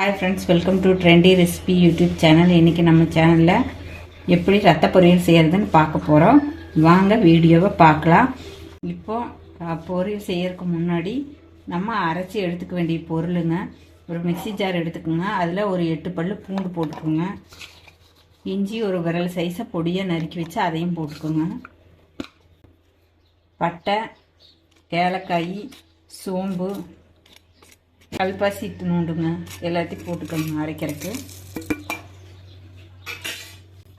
Hi friends welcome to trendy recipe YouTube channel இன்றைக்கி நம்ம சேனலில் எப்படி ரத்த பொரியல் செய்கிறதுன்னு பார்க்க போகிறோம் வாங்க வீடியோவை பார்க்கலாம். இப்போது பொரியல் செய்யறதுக்கு முன்னாடி நம்ம அரைச்சி எடுத்துக்க வேண்டிய பொருளுங்க. ஒரு மிக்சி ஜார் எடுத்துக்கோங்க. அதில் ஒரு எட்டு பல் பூண்டு போட்டுக்கோங்க. இஞ்சி ஒரு விரல் சைஸை பொடியை நறுக்கி வச்சு அதையும் போட்டுக்கோங்க. பட்டை ஏலக்காய் சோம்பு கல்பாசி நூண்டுங்க. எல்லாத்தையும் போட்டுக்கோங்க அரைக்கிறதுக்கு.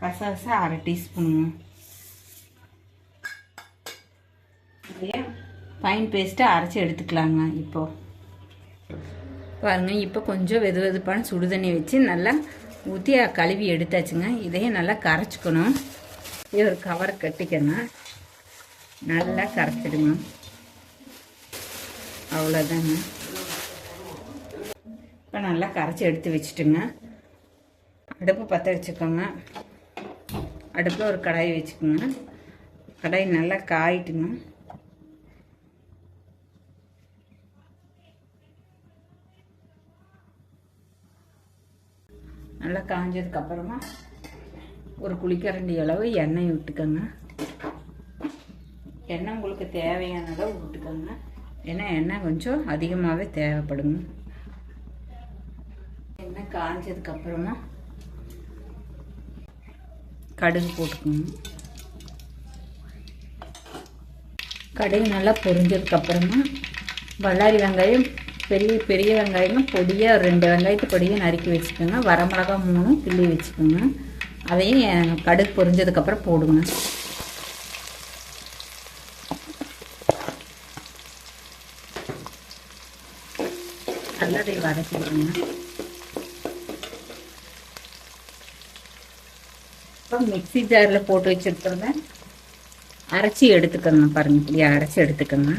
கசகசா அரை டீஸ்பூனுங்க. ஃபைன் பேஸ்ட்டை அரைச்சி எடுத்துக்கலாங்க இப்போ. பாருங்க இப்போ கொஞ்சம் வெது வெதுப்பான சுடுதண்ணி வச்சு நல்லா ஊற்றி கழுவி எடுத்தாச்சுங்க. இதையும் நல்லா கரைச்சிக்கணும். இது ஒரு கவரை கட்டிக்கணும் நல்லா கரைச்சிடுங்க. அவ்வளோதாங்க இப்போ நல்லா கரைச்சி எடுத்து வச்சுட்டுங்க. அடுப்பு பற்ற வச்சுக்கோங்க. அடுப்பில் ஒரு கடாய் வச்சுக்கோங்க. கடாய் நல்லா காயிட்டுங்க. நல்லா காஞ்சதுக்கப்புறமா ஒரு குளிக்கரண்டி அளவு எண்ணெய் விட்டுக்கோங்க. எண்ணெய் உங்களுக்கு தேவையான அளவு விட்டுக்கோங்க. ஏன்னா எண்ணெய் கொஞ்சம் அதிகமாகவே தேவைப்படுங்க. எண்ணெய் காஞ்சதுக்கு அப்புறமா கடுகு போட்டுக்கோங்க கடுகு நல்லா பொரிஞ்சதுக்கு அப்புறமா வெங்காயம் பெரிய பெரிய வெங்காயம் பொடியாக ரெண்டு வெங்காயத்தை பொடியை நறுக்கி வச்சுக்கோங்க. வரமிளகா மூணும் கிள்ளி வச்சுக்கோங்க. அதையும் கடுகு பொரிஞ்சதுக்கப்புறம் போடுங்க. நல்லா அதை வதக்கிடுங்க இப்போ மிக்ஸி ஜாரில் போட்டு வச்சுருக்கிறத அரைச்சி எடுத்துக்கோங்க பாருங்க இப்படி அரைச்சி எடுத்துக்கோங்க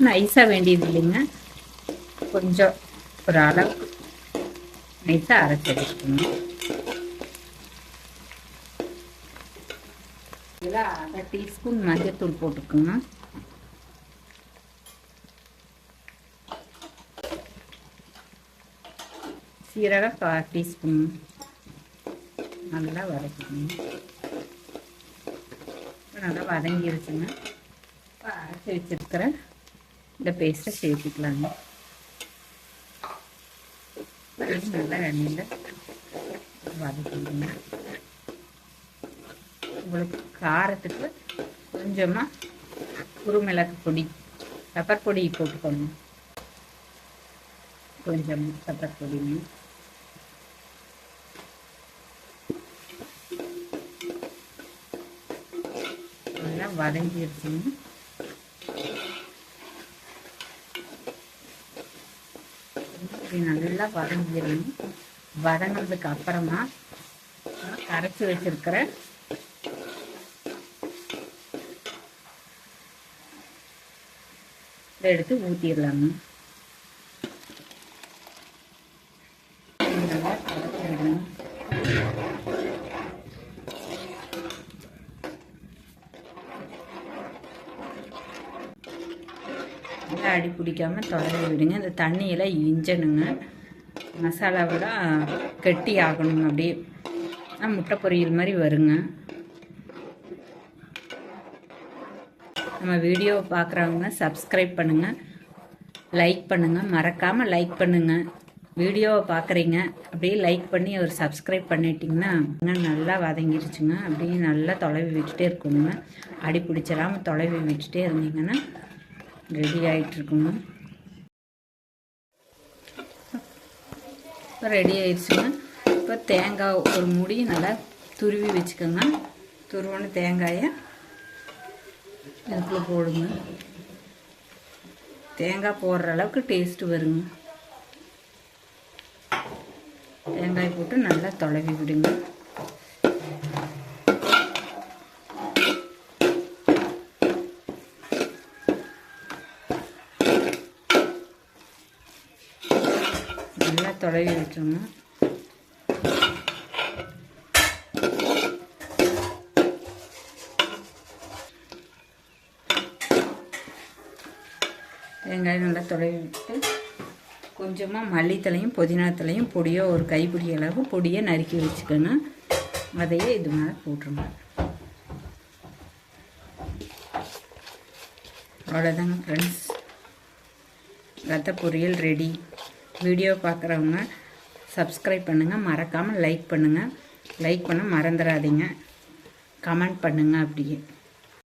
நைஸாக வேண்டியது இல்லைங்க கொஞ்சம் ஒரு அளவு நைஸாக அரைச்சி எடுத்துக்கோங்க இதில் அரை டீஸ்பூன் மஞ்சத்தூள் போட்டுக்கோங்க சீரகம் கால் டீஸ்பூன். நல்லா வதக்கணும் இப்போ நல்லா வதங்கிருச்சுங்க. இப்போ அரைச்சி வச்சுருக்கிற இந்த பேஸ்ட்டை சேர்த்துக்கலாங்க. நல்லா எண்ணெயில் வதக்கிடுங்க உங்களுக்கு காரத்துக்கு கொஞ்சமாக குறுமிளகு பொடி பெப்பர் பொடி போட்டுக்கணும் கொஞ்சம் பெப்பர் பொடிங்க நல்லா வதங்கிடுச்சுங்க இப்படி நல்லா வதங்கிடணும். வதங்கினதுக்கு அப்புறமா கரைச்சி வச்சிருக்கிற எடுத்து ஊற்றிடலாங்க நல்லா கரைச்சி விடணும் நல்லா அடி பிடிக்காம தொடங்கி விடுங்க. இந்த தண்ணியெல்லாம் இஞ்சணுங்க மசாலாவெல்லாம் கெட்டி ஆகணுங்க அப்படியே முட்டை பொரியல் மாதிரி வருங்க. நம்ம வீடியோவை பார்க்குறவங்க சப்ஸ்கிரைப் பண்ணுங்கள் லைக் பண்ணுங்கள் மறக்காமல் லைக் பண்ணுங்கள் வீடியோவை பார்க்குறீங்க. அப்படியே லைக் பண்ணி ஒரு சப்ஸ்கிரைப் பண்ணிட்டிங்கன்னா இன்னும் நல்லா வதங்கிருச்சுங்க. அப்படியே நல்லா தொலைவி விட்டுட்டே இருக்கணுங்க. அடி பிடிச்சிடாமல் தொலைவி விட்டுட்டே இருந்தீங்கன்னா ரெடி ஆகிட்டுருக்குங்க இப்போ ரெடி ஆயிடுச்சுங்க. இப்போ தேங்காய் ஒரு முடி நல்லா துருவி வச்சுக்கோங்க. துருவன தேங்காயை இதுக்குள்ளே போடுங்க. தேங்காய் போடுற அளவுக்கு டேஸ்ட்டு வருங்க. தேங்காய் போட்டு நல்லா தொலைவி விடுங்க நல்லா தொலைவி விட்டுருங்க வெங்காயம் நல்லா தொலைவி விட்டு கொஞ்சமாக மல்லித்தலையும் புதினாத்தலையும் பொடியோ ஒரு கைப்பிடி அளவு பொடியை நறுக்கி வச்சுக்கணும் அதையே இது மேலே போட்டுருங்க. அவ்வளோதாங்க ஃப்ரெண்ட்ஸ் ரத்த பொரியல் ரெடி வீடியோ பார்க்குறவங்க சப்ஸ்கிரைப் பண்ணுங்கள் மறக்காமல் லைக் பண்ணுங்கள் லைக் பண்ண மறந்துடாதீங்க கமெண்ட் பண்ணுங்கள் அப்படியே.